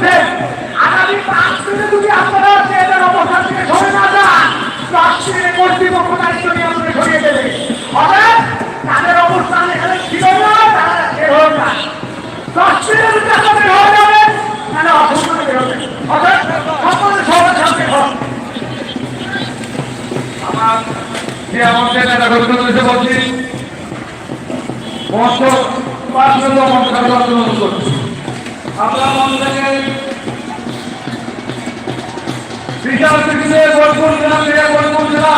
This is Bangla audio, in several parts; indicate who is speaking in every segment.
Speaker 1: করছে আগামী পাঁচ দিনে যদি আপনারা এদের অবস্থান থেকে সরে না যান, দশ দিনে কর্তৃপক্ষ দায়িত্ব নিয়ে আপনাকে সরিয়ে দেবে। হবে? তাদের অবস্থান এখানে ছিল না, তারা বের হয়ে যান দশ হবে। হবে? সকলে সবার সামনে হবে।
Speaker 2: আমার পাঁচ মঞ্চ অনুরোধ আমরা মঞ্চ থেকে বিশাল পৃথিবীতে জেলা থেকে জেলা।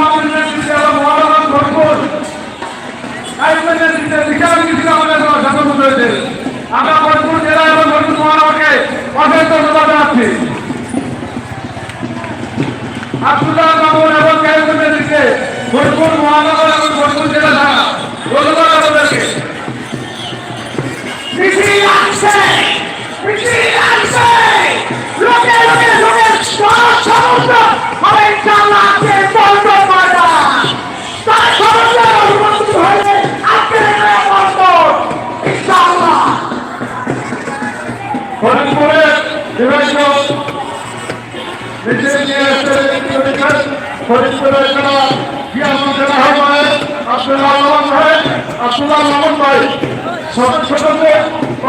Speaker 2: মাহমুদ নেতৃত্বে এবং মহানগর ভরপুর আইনের নেতৃত্বে বিশাল কিছু আমাদের রয়েছে। আমরা বোলপুর জেলা এবং বোলপুর মহানগরকে অশেষ ধন্যবাদ জানাচ্ছি। এবং কায়ুমের নেতৃত্বে ভোটপুর মহানগর এবং ভোটপুর জেলা থানা ফরিদপুরের জেলা গিয়াসুল জেলা হয় আব্দুল্লাহ মামুন ভাই আব্দুল্লাহ মামুন ভাই সদস্য সদস্য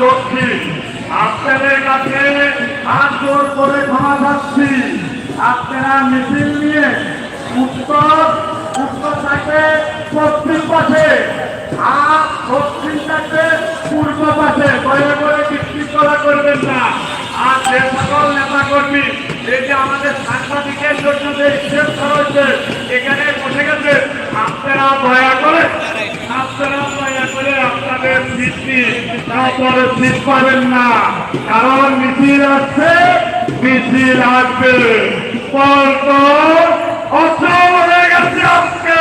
Speaker 2: দক্ষিণ আপনাদের কাছে হাত জোর করে ক্ষমা চাচ্ছি। আপনারা মিছিল নিয়ে উত্তর উত্তর থাকে পশ্চিম পাশে আর দক্ষিণ থাকে পূর্ব পাশে দয়া করে বিশৃঙ্খলা করবেন না। আর যে সকল নেতা কর্মী এই যে আমাদের সাংবাদিকের জন্য যে করা হয়েছে এখানে বসে গেছে আপনারা দয়া করে আপনারা দয়া করে আপনাদের সিটটি তারপরে সিট পাবেন না। কারণ মিছিল আসছে, মিছিল আসবে। হয়ে গেছে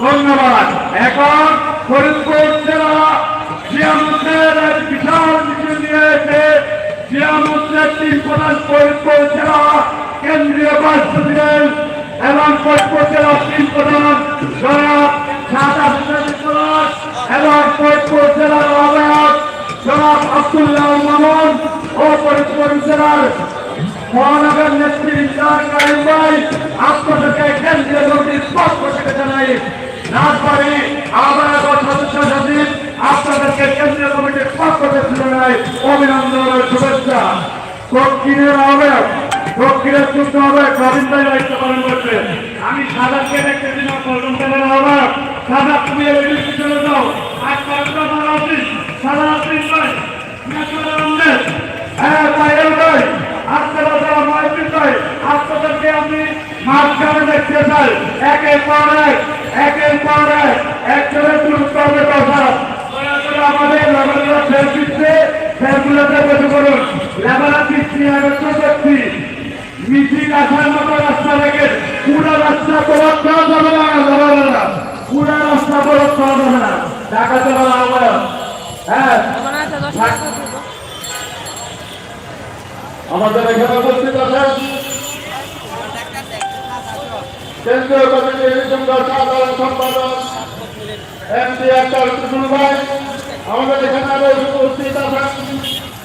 Speaker 2: ধন্যবাদ। এখন ফরিদপুর জেলা জিয়ামুদ্দের বিশাল মিছিল নিয়ে এসে জিয়ামুদ্দের তিন প্রধান ফরিদপুর জেলা কেন্দ্রীয় ভাইস প্রেসিডেন্ট এবং ফরিদপুর জেলার তিন প্রধান জনাব সাদা এবং ফরিদপুর জেলার আহ্বায়ক জনাব আব্দুল্লাহ মামুন ও ফরিদপুর জেলার মহানগর নেতৃত্ব কারিম ভাই আপনাদেরকে কেন্দ্রীয় কমিটির পক্ষ থেকে জানাই, রাজবাড়ি ও সদস্য সচিব আপনাদেরকে কেন্দ্রীয় কমিটির পক্ষ থেকে জানাই অভিনন্দন শুভেচ্ছা। দক্ষিণের আহ্বায়ক, দক্ষিণের যুদ্ধ হবে ভাই দায়িত্ব পালন করছে আমি সাদাকে দেখতে দিন আহ্বায়ক সাদা তুমি এই চলে যাও আজ কলকাতার অফিস সাদা অফিস ভাই হ্যাঁ ভাই এই ভাই আপনারা যারা মাইপিস ভাই আপনাদেরকে আমি মাঝখানে দেখতে চাই একের পর এক একের পর এক একজনের গুরুত্ব হবে কথা দয়া আমাদের লেবারেরা ফের দিচ্ছে ফেরগুলোতে বসে করুন লেবারা দিচ্ছি আমি তো মিছিল আসার মতো রাস্তা থেকে। পুরো রাস্তা করা যাবে না লেবারেরা পুরো রাস্তা বরফ করা যাবে না ঢাকা জেলার আহ্বায়ক হ্যাঁ
Speaker 3: আমাদের এখানে উপস্থিত আছেন কেন্দ্রীয় কমিটির সাধারণ সম্পাদক, এমপি আক্তার টুটুল ভাই, আমাদের এখানে আরও উপস্থিত আছেন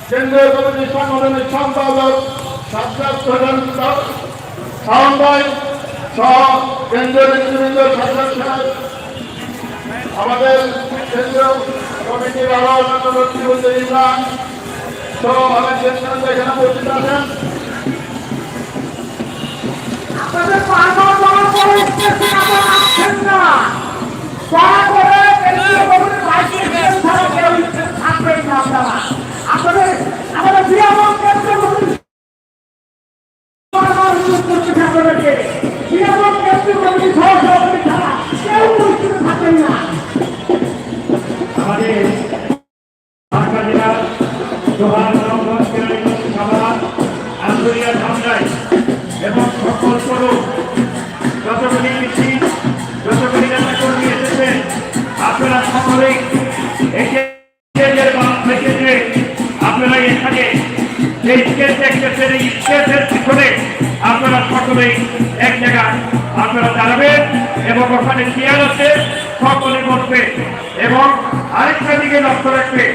Speaker 3: কেন্দ্রীয় কমিটির সংগঠনের সম্পাদক, সাজ্জাদ প্রধান সাউন ভাই সহ কেন্দ্রীয় নেতৃবৃন্দ, সাজ্জাদ আমাদের কেন্দ্রীয় কমিটির আরও অন্যান্য নেতৃবৃন্দ ইমরান সহ আমাদের কেন্দ্রীয় এখানে উপস্থিত আছেন
Speaker 1: আপনাদের পাঁচ হাজার স্টেশনে আপনারা আসছেন না।
Speaker 2: আন্তরিয়া এবং সকল তরুণ যতগুলি মিছিল যতগুলি নেতা কর্মী এসেছেন আপনারা সকলেই আপনারা এখানে আপনারা সকলেই এক জায়গায় আপনারা দাঁড়াবেন এবং ওখানে চেয়ার আছে, সকলে বসবে। এবং আরেকটা দিকে লক্ষ্য রাখবে,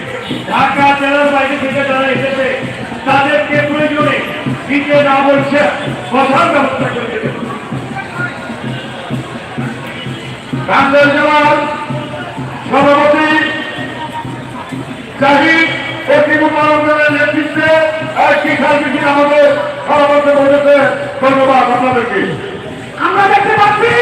Speaker 2: ঢাকা জেলার বাইরে থেকে যারা এসেছে, তাদেরকে প্রয়োজনে দিতে না বলছে বসার ব্যবস্থা করে দেবে।
Speaker 3: কান্দের জেলার সভাপতি জাহিদ নেতৃত্বে একটি খেয়াল মিছিল আমাদের সভাপতি বলেছে ধন্যবাদ আপনাদেরকে।
Speaker 1: আমরা দেখতে পাচ্ছি